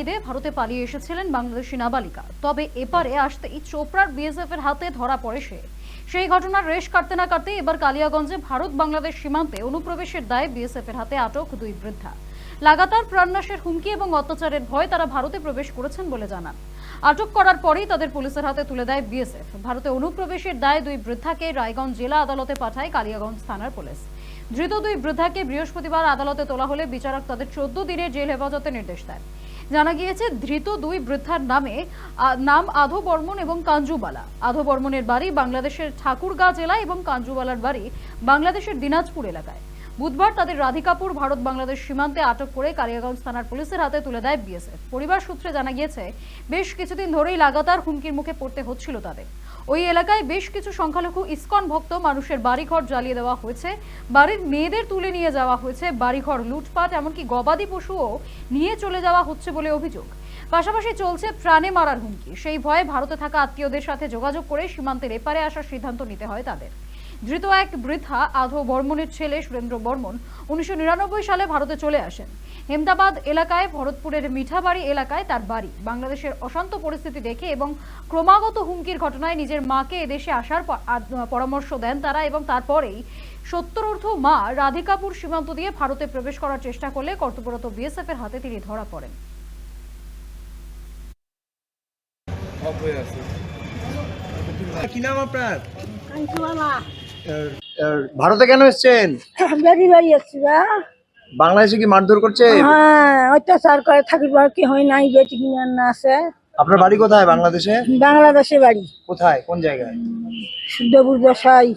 ঈদে ভারতে পালিয়ে এসেছিলেন বাংলাদেশি নাবালিকা। তবে এপারে আসতেই চোপড়ার বিএসএফ এর হাতে ধরা পড়ে সে। সেই ঘটনার রেশ কাটতে না কাটতে এবার কালিয়াগঞ্জে ভারত বাংলাদেশ সীমান্তে অনুপ্রবেশের দায়ে বিএসএফ এর হাতে আটক দুই বৃদ্ধা। লাগাতার প্রাণনাশের হুমকি এবং অত্যাচারের ভয় তারা ভারতে প্রবেশ করেছেন বলে জানান। আটক করার পরেই তাদের পুলিশের হাতে তুলে দেয় বিএসএফ ভারতে অনুপ্রবেশের দায়ে দুই বৃদ্ধাকে রায়গঞ্জ জেলা আদালতে পাঠায় কালিয়াগঞ্জ থানার পুলিশ। ধৃত দুই বৃদ্ধাকে বৃহস্পতিবার আদালতে তোলা হলে বিচারক তাদের চোদ্দ দিনের জেল হেফাজতে নির্দেশ দেন। জানা গিয়েছে, ধৃত দুই বৃদ্ধার নামে নাম আধো বর্মন এবং কাঞ্জুবালা। আধো বর্মনের বাড়ি বাংলাদেশের ঠাকুরগাঁ জেলা এবং কাঞ্জুবালার বাড়ি বাংলাদেশের দিনাজপুর এলাকায়। বুধবার তাদের রাধিকাপুর ভারত বাংলাদেশ সীমান্তে আটক করে কালিয়াগঞ্জ থানার পুলিশের হাতে তুলে দেয় বিএসএফ। পরিবার সূত্রে জানা গিয়েছে, বেশ কিছুদিন ধরেই লাগাতার হুমকির মুখে পড়তে হচ্ছিল তাদের। ওই এলাকায় বেশ কিছু সংখ্যালঘু ইস্কন ভক্ত মানুষের বাড়িঘর জ্বালিয়ে দেওয়া হয়েছে। বাড়ির মেয়েদের তুলে নিয়ে যাওয়া হয়েছে। বাড়িঘর লুটপাট, এমনকি গবাদি পশুও নিয়ে চলে যাওয়া হচ্ছে বলে অভিযোগ। পাশাপাশি চলছে প্রাণে মারার হুমকি। সেই ভয়ে ভারতে থাকা আত্মীয়দের সাথে যোগাযোগ করে সীমান্তের এপারে আসার সিদ্ধান্ত নিতে হয় তাদের। ধৃত এক বৃদ্ধা আধো বর্মনের ছেলে সুরেন্দ্র বর্মন উনিশশো নিরানব্বই সালে ভারতে চলে আসেন। হেমদাবাদ এলাকায় ভরতপুরের মিঠাবাড়ি এলাকায় তার বাড়ি। বাংলাদেশের অশান্ত পরিস্থিতি দেখে এবং ক্রমাগত হুমকির ঘটনায় নিজের মাকে এদেশে আসার পরামর্শ দেন তারা এবং তারপরেই সত্তরর্ধ মা রাধিকাপুর সীমান্ত দিয়ে ভারতে প্রবেশ করার চেষ্টা করলে কর্তব্যরত বিএসএফ এর হাতে তিনি ধরা পড়েন। কি নাম আপনার? ভারতে কেন এসছেন? বেরি বাড়ি এসছি বা? বাংলাদেশে কি মারধর করছে? হ্যাঁ অত্যাচার করে থাকিবার কি হয় নাই বেটি কিনে না আছে। আপনার বাড়ি কোথায় বাংলাদেশে? বাংলাদেশে বাড়ি। কোথায়? কোন জায়গায়? শুদ্ধপুর দশাই।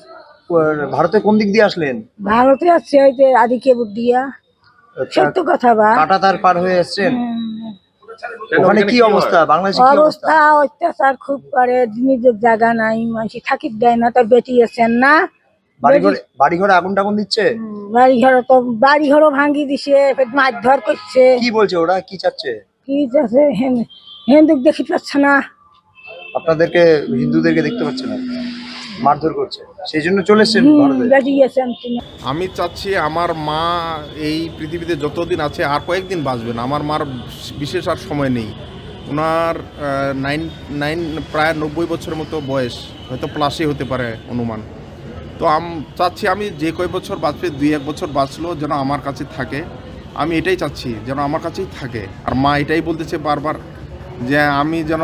ভারতে কোন দিক দিয়ে আসলেন? ভারতে আছে হইতে আদিকে দিয়া। সত্য কথা বা। কাটা তার পার হয়ে এসছেন? ওখানে কি অবস্থা বাংলাদেশে কি অবস্থা? অবস্থা অত্যাচার খুব করে নিজের জায়গা নাই মানুষ থাকির দেয় না তার বেটি আছেন না। বাড়ি ঘরে বাড়ি ঘরে আগুন টাগুন দিচ্ছে? বাড়ি ঘর তো বাড়ি ঘরও ভাঙ্গি দিছে মারধর করছে। কি বলছে ওরা? কি চাচ্ছে? কি দেখি পাচ্ছে না। আপনাদেরকে হিন্দুদেরকে দেখতে পাচ্ছে না। মারধর করছে। সেই জন্য চলে এসছেন আমি চাচ্ছি আমার মা এই পৃথিবীতে যতদিন আছে আর কয়েকদিন বাঁচবেন আমার মার বিশেষ আর সময় নেই। ওনার নাইন নাইন প্রায় নব্বই বছরের মতো বয়স। হয়তো প্লাসই হতে পারে অনুমান। তো আম, চাচ্ছি আমি যে কয় বছর বাঁচবে, দুই এক বছর বাঁচলো যেন আমার কাছে থাকে। আমি এটাই চাচ্ছি, যেন আমার কাছেই থাকে। আর মা এটাই বলতেছে বারবার যে আমি যেন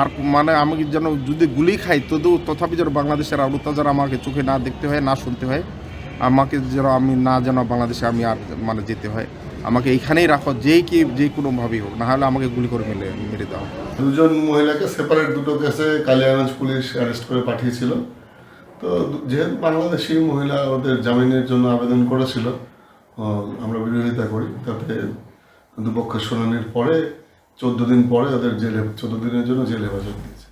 আর মানে আমি যেন যদি গুলি খাই তবু তথাপি যেন বাংলাদেশের আর অত্যাচার আমাকে চোখে না দেখতে হয়, না শুনতে হয়। আমাকে যেন আমি না যেন বাংলাদেশে আমি আর মানে যেতে হয়। আমাকে এইখানেই রাখো, যেই কি যে কোনোভাবেই হোক না হলে আমাকে গুলি করে মেরে মেরে দাও। দুজন মহিলাকে সেপারেট দুটো কেসে কালিয়াগঞ্জ পুলিশ অ্যারেস্ট করে পাঠিয়েছিল। তো যেহেতু বাংলাদেশি মহিলা ওদের জামিনের জন্য আবেদন করেছিল আমরা বিরোধিতা করি, তাতে দুপক্ষের শুনানির পরে, চোদ্দ দিন পরে ওদের জেলে, চোদ্দ দিনের জন্য জেল হেফাজত দিয়েছে।